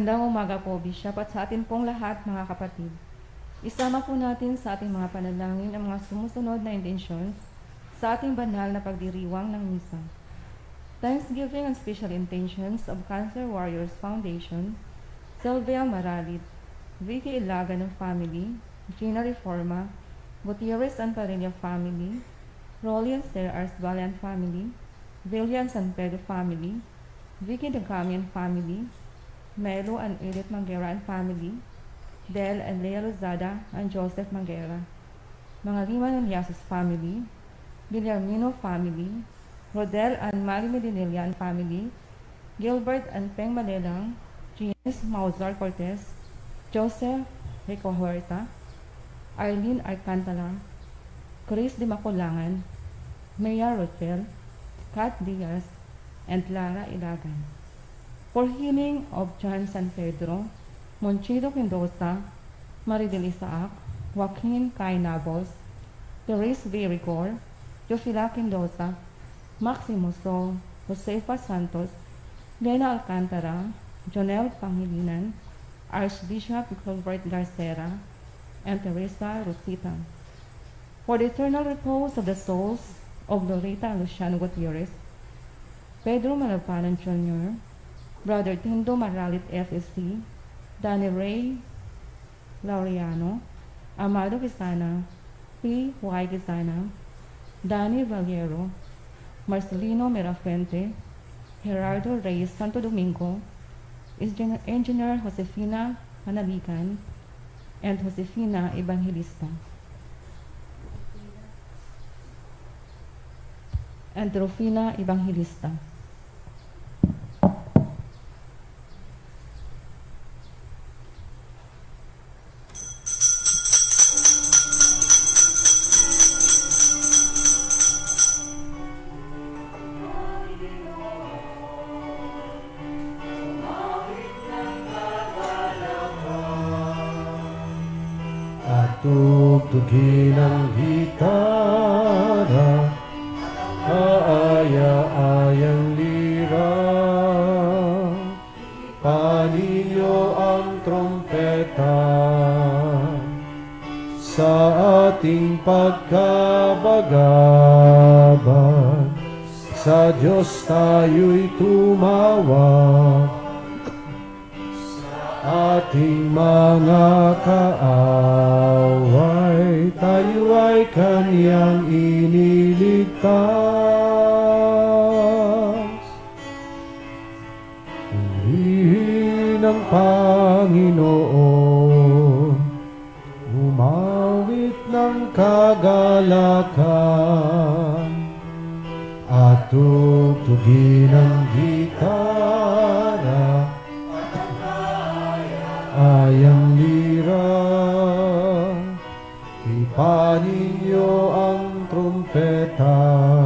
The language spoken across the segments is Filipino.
Magandang umaga po, Bishop, at sa atin pong lahat, mga kapatid. Isama po natin sa ating mga panalangin ang mga sumusunod na intentions sa ating banal na pagdiriwang ng misa. Thanksgiving and special intentions of Cancer Warriors Foundation, Sylvia Maralit, Vicky Ilagan ng family, Gina Reforma, Gutierrez and Parilla family, Rolly and Esther Arsbalian family, Villian San Pedro family, Vicky Dagamian family, Melo and Edith Manguera and family, Del and Lea Lozada and Joseph Manguera, mga Liman and Yasus family, Villarmino family, Rodel and Mari Medinilla and family, Gilbert and Peng Malelang, Gines Mauzar Cortez, Joseph Rico Huerta, Arlene Alcantara, Chris de Maculangan, Maya Rochelle, Kat Diaz, and Lara Ilagan. For healing of John San Pedro, Monchido Mendoza, Maridel Isaac, Joaquin Cainabos, Therese V. Rigor, Jofila Mendoza, Maximo So, Josefa Santos, Lena Alcantara, Jonel Pangilinan, Archbishop Gilbert Garcera, and Teresa Rosita. For the eternal repose of the souls of and Luciano Gutierrez, Pedro Malapanan Jr., Brother Tindo Maralit FSC, Danny Ray Laureano, Amado Quisana, P. Y. Quisana, Danny Valero, Marcelino Merafuente, Gerardo Reyes Santo Domingo, Engineer Josefina Panalican, and Josefina Evangelista. And Rufina Evangelista. Ating pagkabagabag Sa Diyos tayo'y tumawag ating mga kaaway, tayo ay kaniyang iniligtas. Purihin ang Panginoon, kagalakan, at tugtugin ang gitara, ayang lira. Ipaninyo ang trumpeta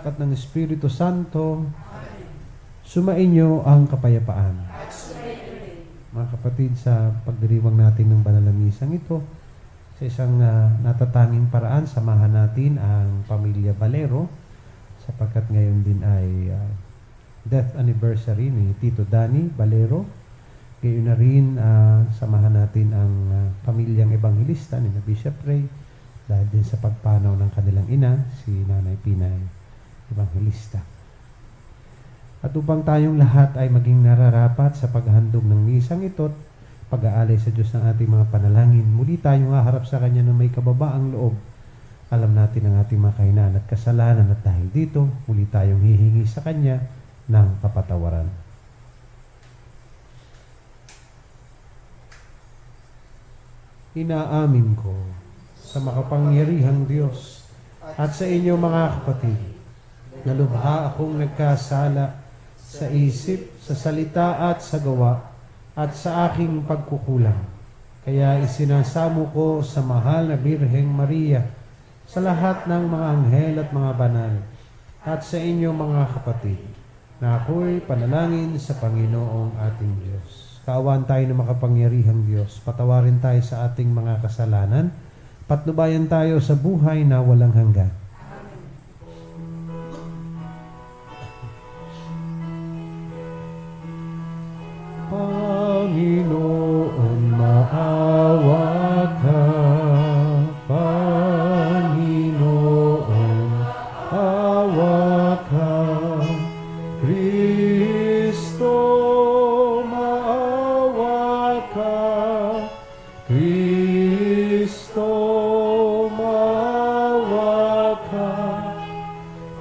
Anak at ng Espiritu Santo, sumainyo ang kapayapaan. Mga kapatid, sa pagdiriwang natin ng banal na misang ito, sa isang ah, natatanging paraan, samahan natin ang pamilya Valero sapagkat ngayon din ay ah, death anniversary ni Tito Dani Valero. Gayon na rin, ah, samahan natin ang ah, pamilyang ebanghilista ni Bishop Ray dahil din sa pagpanaw ng kanilang ina, si Nanay Pinay Ebanghilista. At upang tayong lahat ay maging nararapat sa paghandog ng misang ito't pag-aalay sa Diyos ng ating mga panalangin, muli tayong haharap sa Kanya na may kababaang loob. Alam natin ang ating mga kahinaan at kasalanan at dahil dito, muli tayong hihingi sa Kanya ng kapatawaran. Inaamin ko sa makapangyarihang Diyos at sa inyo mga kapatid, na lubha akong nagkasala sa isip, sa salita at sa gawa at sa aking pagkukulang. Kaya isinasamo ko sa mahal na Birheng Maria sa lahat ng mga anghel at mga banal at sa inyo mga kapatid na ako'y panalangin sa Panginoong ating Diyos. Kaawaan tayo ng makapangyarihang Diyos. Patawarin tayo sa ating mga kasalanan. Patnubayan tayo sa buhay na walang hanggan. Kristo, maawa ka.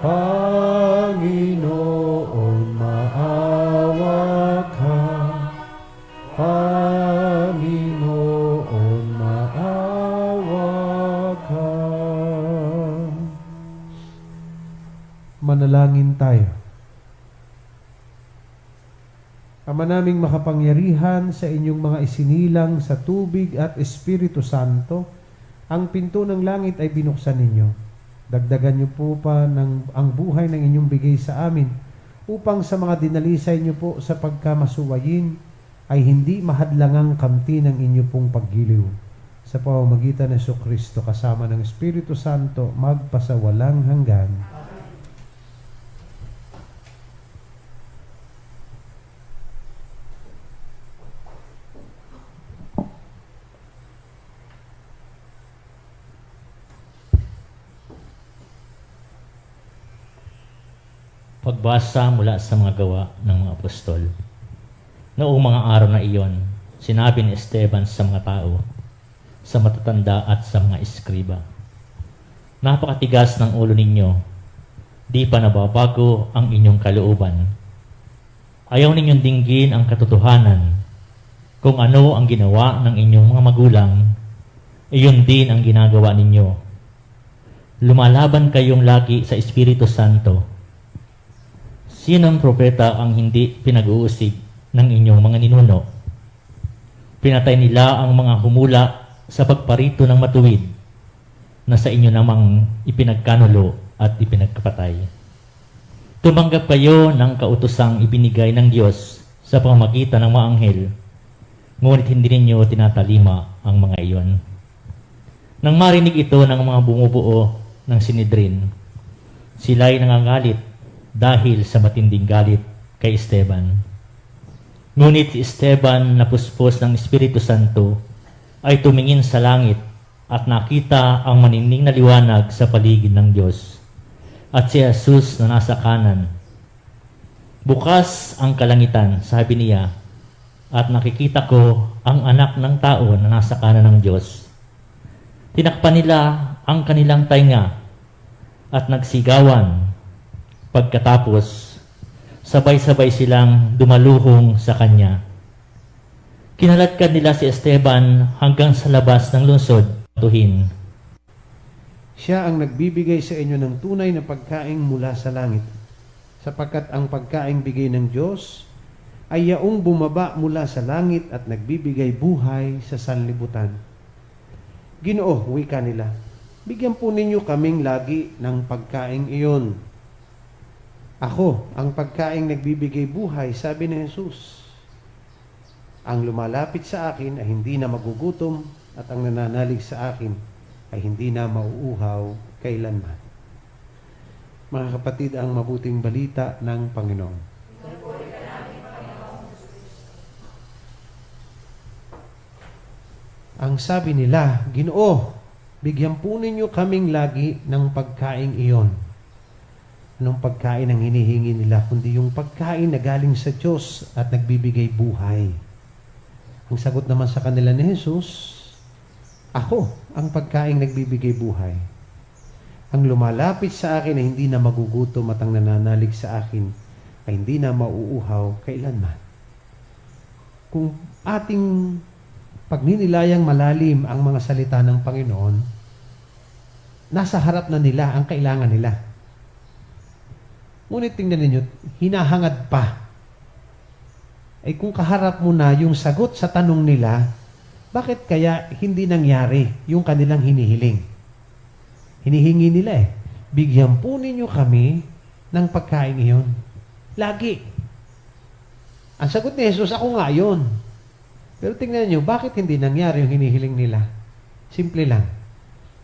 Panginoon, maawa ka. Panginoon, maawa ka. Manalangin tayo. Ama naming makapangyarihan sa inyong mga isinilang sa tubig at Espiritu Santo, ang pinto ng langit ay binuksan ninyo. Dagdagan niyo po pa ng, ang buhay ng inyong bigay sa amin upang sa mga dinalisay niyo po sa pagkamasuwayin ay hindi mahadlangang kamti ng inyo pong paggiliw. Sa pamamagitan ng Kristo kasama ng Espiritu Santo magpasawalang hanggan. Pagbasa mula sa mga gawa ng mga apostol. Noong mga araw na iyon, sinabi ni Esteban sa mga tao, sa matatanda at sa mga eskriba, Napakatigas ng ulo ninyo, di pa nababago ang inyong kalooban. Ayaw ninyong dinggin ang katotohanan. Kung ano ang ginawa ng inyong mga magulang, iyon din ang ginagawa ninyo. Lumalaban kayong lagi sa Espiritu Santo Sinong propeta ang hindi pinag-uusig ng inyong mga ninuno? Pinatay nila ang mga humula sa pagparito ng matuwid na sa inyo namang ipinagkanulo at ipinagkapatay. Tumanggap kayo ng kautosang ibinigay ng Diyos sa pamamagitan ng mga anghel, ngunit hindi ninyo tinatalima ang mga iyon. Nang marinig ito ng mga bumubuo ng sinidrin, sila'y nangangalit dahil sa matinding galit kay Esteban. Ngunit si Esteban na puspos ng Espiritu Santo ay tumingin sa langit at nakita ang manining na liwanag sa paligid ng Diyos at si Jesus na nasa kanan. Bukas ang kalangitan, sabi niya, at nakikita ko ang anak ng tao na nasa kanan ng Diyos. Tinakpan nila ang kanilang tainga at nagsigawan Pagkatapos, sabay-sabay silang dumaluhong sa kanya. Kinaladkad nila si Esteban hanggang sa labas ng lungsod, tuhin. Siya ang nagbibigay sa inyo ng tunay na pagkaing mula sa langit. Sapagkat ang pagkaing bigay ng Diyos ay yaong bumaba mula sa langit at nagbibigay buhay sa sanlibutan. Ginoo, wika nila, bigyan po ninyo kaming lagi ng pagkaing iyon. Ako, ang pagkaing nagbibigay buhay, sabi ni Jesus. Ang lumalapit sa akin ay hindi na magugutom at ang nananalig sa akin ay hindi na mauuhaw kailanman. Mga kapatid, ang mabuting balita ng Panginoon. Ang sabi nila, Ginoo, bigyan po ninyo kaming lagi ng pagkaing iyon. Anong pagkain ang hinihingi nila, kundi yung pagkain na galing sa Diyos at nagbibigay buhay. Ang sagot naman sa kanila ni Jesus, Ako ang pagkain nagbibigay buhay. Ang lumalapit sa akin ay hindi na magugutom at ang nananalig sa akin ay hindi na mauuhaw kailanman. Kung ating pagninilayang malalim ang mga salita ng Panginoon, nasa harap na nila ang kailangan nila. Ngunit tingnan ninyo, hinahangad pa. Ay kung kaharap mo na yung sagot sa tanong nila, bakit kaya hindi nangyari yung kanilang hinihiling? Hinihingi nila eh, bigyan po ninyo kami ng pagkain iyon. Lagi. Ang sagot ni Jesus, ako nga yun. Pero tingnan nyo, bakit hindi nangyari yung hinihiling nila? Simple lang.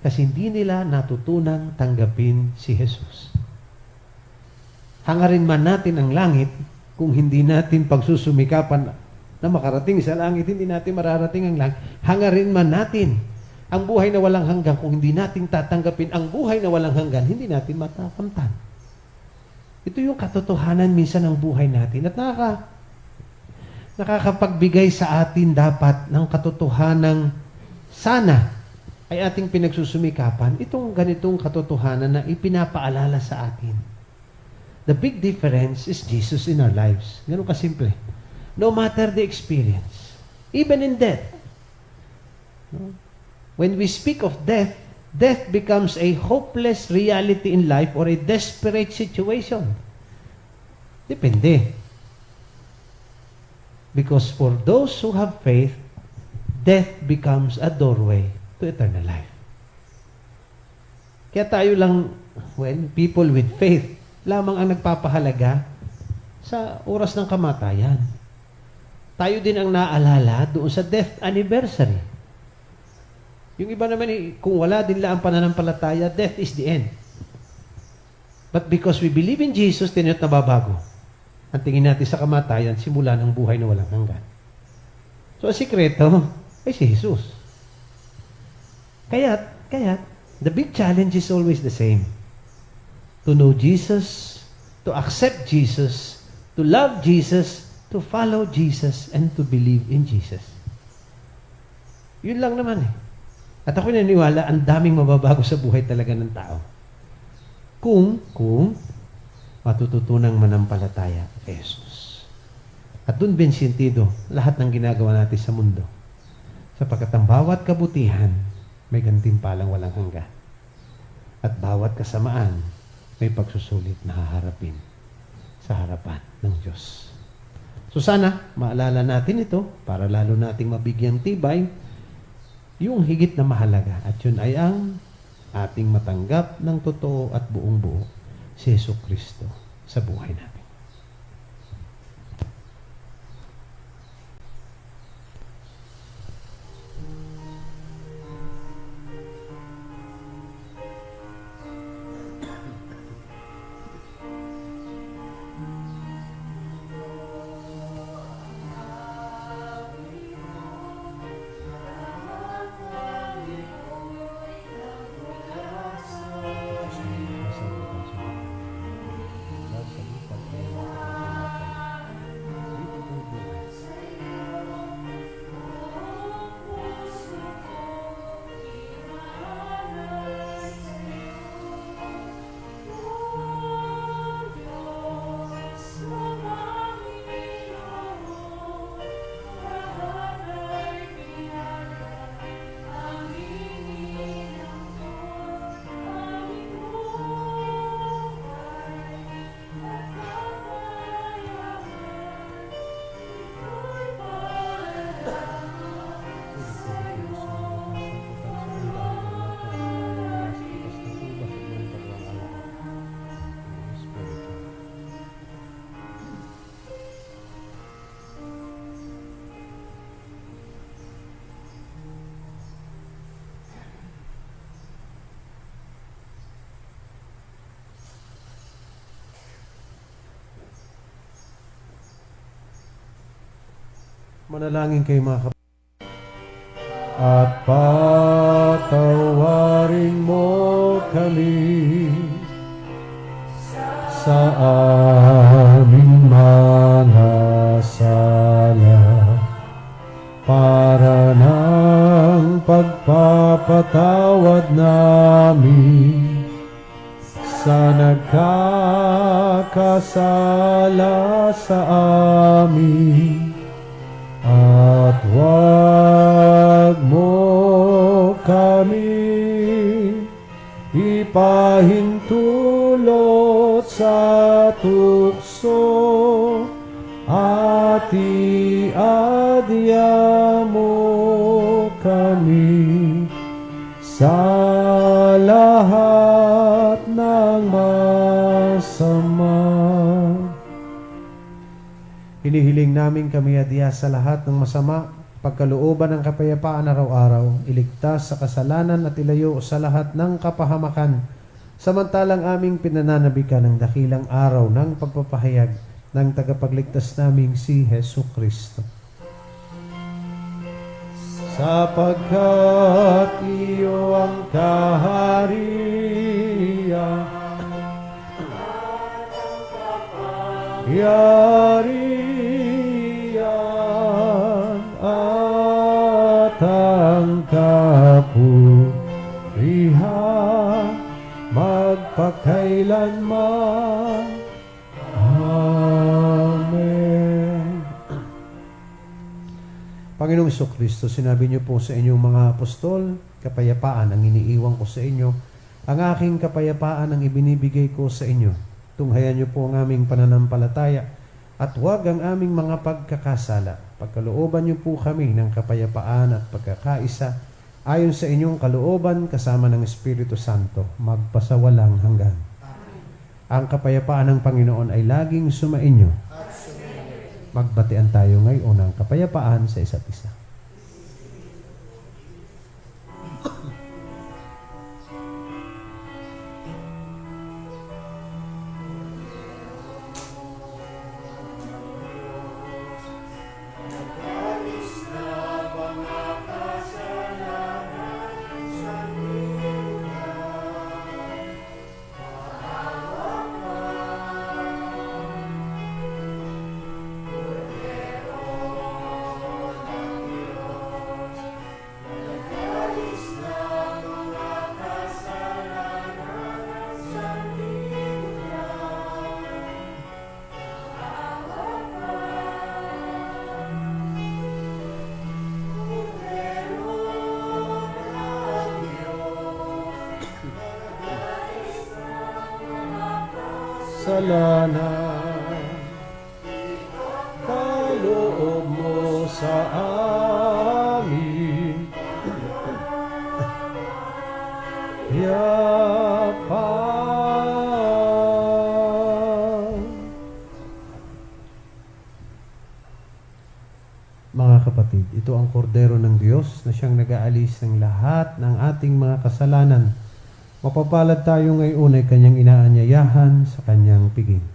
Kasi hindi nila natutunang tanggapin si Jesus. Hangarin man natin ang langit, kung hindi natin pagsusumikapan na makarating sa langit, hindi natin mararating ang langit. Hangarin man natin ang buhay na walang hanggan, kung hindi natin tatanggapin ang buhay na walang hanggan, hindi natin matakamtan. Ito yung katotohanan minsan ng buhay natin at nakaka, nakakapagbigay sa atin dapat ng katotohanan sana ay ating pinagsusumikapan itong ganitong katotohanan na ipinapaalala sa atin. The big difference is Jesus in our lives. Ganun kasimple. No matter the experience, even in death. When we speak of death, death becomes a hopeless reality in life or a desperate situation. Depende. Because for those who have faith, death becomes a doorway to eternal life. Kaya tayo lang, when people with faith, lamang ang nagpapahalaga sa oras ng kamatayan. Tayo din ang naalala doon sa death anniversary. Yung iba naman, eh, kung wala din lang ang pananampalataya, death is the end. But because we believe in Jesus, tiniyot na babago. Ang tingin natin sa kamatayan, simula ng buhay na walang hanggan. So, ang sikreto ay si Jesus. Kaya, kaya, the big challenge is always the same. To know Jesus, to accept Jesus, to love Jesus, to follow Jesus, and to believe in Jesus. Yun lang naman eh. At ako naniniwala, ang daming mababago sa buhay talaga ng tao. Kung, kung, matututunang manampalataya kay Jesus. At doon bin sentido lahat ng ginagawa natin sa mundo. Sapagkat ang bawat kabutihan, may gantimpalang walang hanggan. At bawat kasamaan, may pagsusulit na haharapin sa harapan ng Diyos. So sana, maalala natin ito para lalo nating mabigyang tibay yung higit na mahalaga. At yun ay ang ating matanggap ng totoo at buong buo si Yesu Kristo sa buhay natin. Manalangin kayo mga kapatid. At patawarin mo kami sa aming mga sala para ng pagpapatawad namin sa nagkakasala sa amin kami ipahintulot sa tukso at iadya mo kami sa lahat ng masama. Hinihiling namin kami adya sa lahat ng masama pagkalooban ng kapayapaan araw-araw, iligtas sa kasalanan at ilayo sa lahat ng kapahamakan, samantalang aming pinananabikan ng dakilang araw ng pagpapahayag ng tagapagligtas naming si Heso Kristo. Sapagkat iyo ang kaharian, Yariyan magpakailanman. Amen. Panginoong Iso Kristo, sinabi niyo po sa inyong mga apostol, kapayapaan ang iniiwan ko sa inyo. Ang aking kapayapaan ang ibinibigay ko sa inyo. Tunghayan niyo po ang aming pananampalataya at huwag ang aming mga pagkakasala. Pagkalooban niyo po kami ng kapayapaan at pagkakaisa ayon sa inyong kalooban kasama ng Espiritu Santo magpasawalang hanggan. Ang kapayapaan ng Panginoon ay laging sumainyo. Magbatian tayo ngayon ng kapayapaan sa isa't isa. Salanan kaloob mo sa amin. Yapan. Mga kapatid, ito ang kordero ng Diyos na siyang nag-aalis ng lahat ng ating mga kasalanan. Mapapalad tayo ngayon ay kanyang inaanyayahan sa kanyang piging.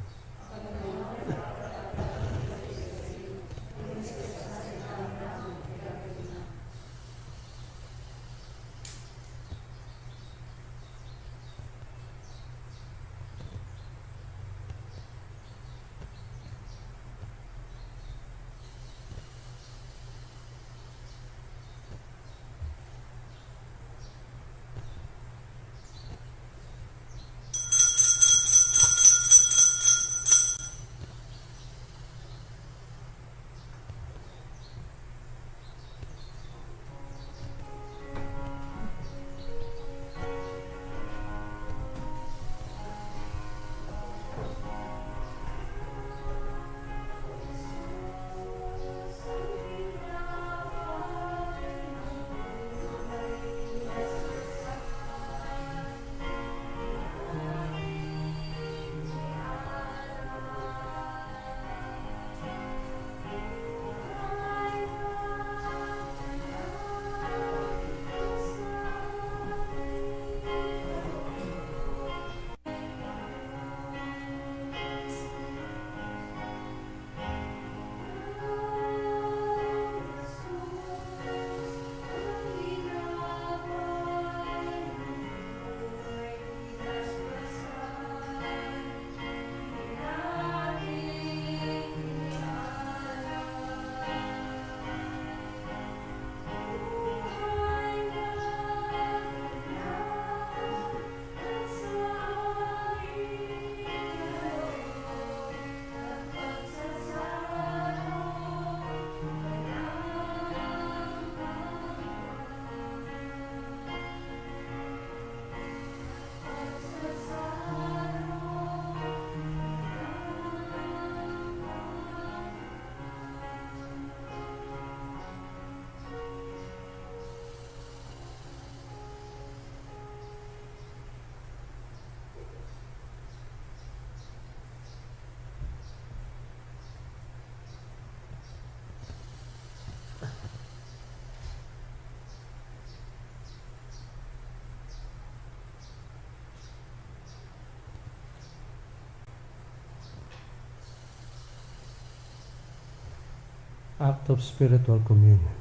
Act of spiritual communion.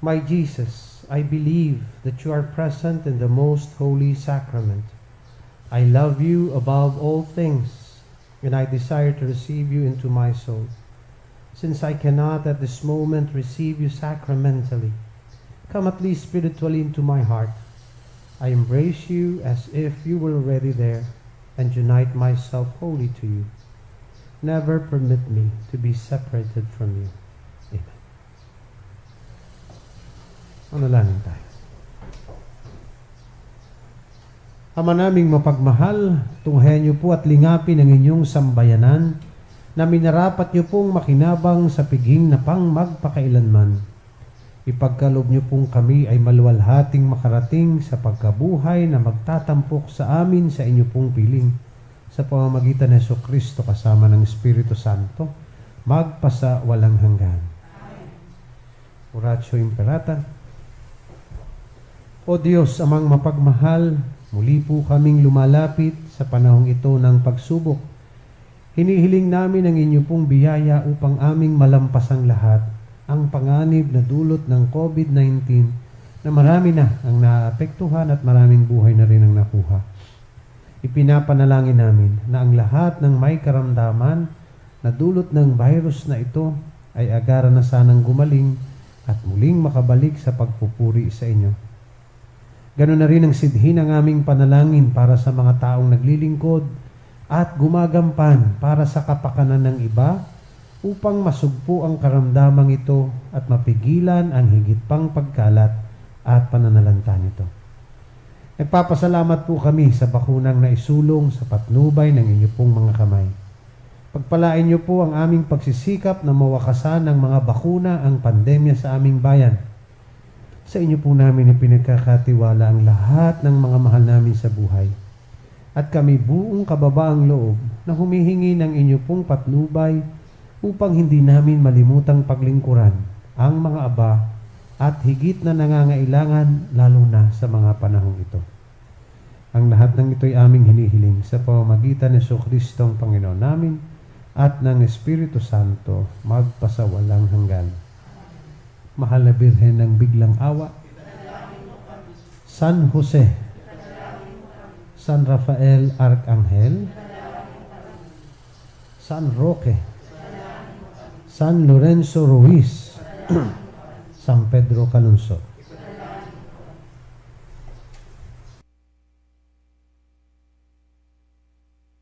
My Jesus, I believe that you are present in the most holy sacrament. I love you above all things, and I desire to receive you into my soul. Since I cannot at this moment receive you sacramentally, come at least spiritually into my heart. I embrace you as if you were already there and unite myself wholly to you. Never permit me to be separated from you. Amen. Manalangin tayo. Ama naming mapagmahal, tunghayan niyo po at lingapin ang inyong sambayanan na minarapat niyo pong makinabang sa piging na pang magpakailanman. Ipagkalob niyo pong kami ay maluwalhating makarating sa pagkabuhay na magtatampok sa amin sa inyo pong piling sa pamamagitan ng Yeso Kristo kasama ng Espiritu Santo, magpasa walang hanggan. Oratio Imperata. O Diyos, amang mapagmahal, muli po kaming lumalapit sa panahong ito ng pagsubok. Hinihiling namin ang inyo pong biyaya upang aming malampasang lahat ang panganib na dulot ng COVID-19 na marami na ang naapektuhan at maraming buhay na rin ang nakuha. Ipinapanalangin namin na ang lahat ng may karamdaman na dulot ng virus na ito ay agara na sanang gumaling at muling makabalik sa pagpupuri sa inyo. Ganon na rin ang sidhi ng aming panalangin para sa mga taong naglilingkod at gumagampan para sa kapakanan ng iba upang masugpo ang karamdamang ito at mapigilan ang higit pang pagkalat at pananalanta nito. Nagpapasalamat po kami sa bakunang na isulong sa patnubay ng inyo pong mga kamay. Pagpalain niyo po ang aming pagsisikap na mawakasan ng mga bakuna ang pandemya sa aming bayan. Sa inyo po namin ipinagkakatiwala ang lahat ng mga mahal namin sa buhay. At kami buong kababaang loob na humihingi ng inyo pong patnubay upang hindi namin malimutang paglingkuran ang mga aba at higit na nangangailangan lalo na sa mga panahong ito. Ang lahat ng ito'y aming hinihiling sa pamamagitan ni So Kristong Panginoon namin at ng Espiritu Santo magpasawalang hanggan. Mahal na Birhen ng biglang awa, San Jose, San Rafael Arcangel, San Roque, San Lorenzo Ruiz, San Pedro Calungsod.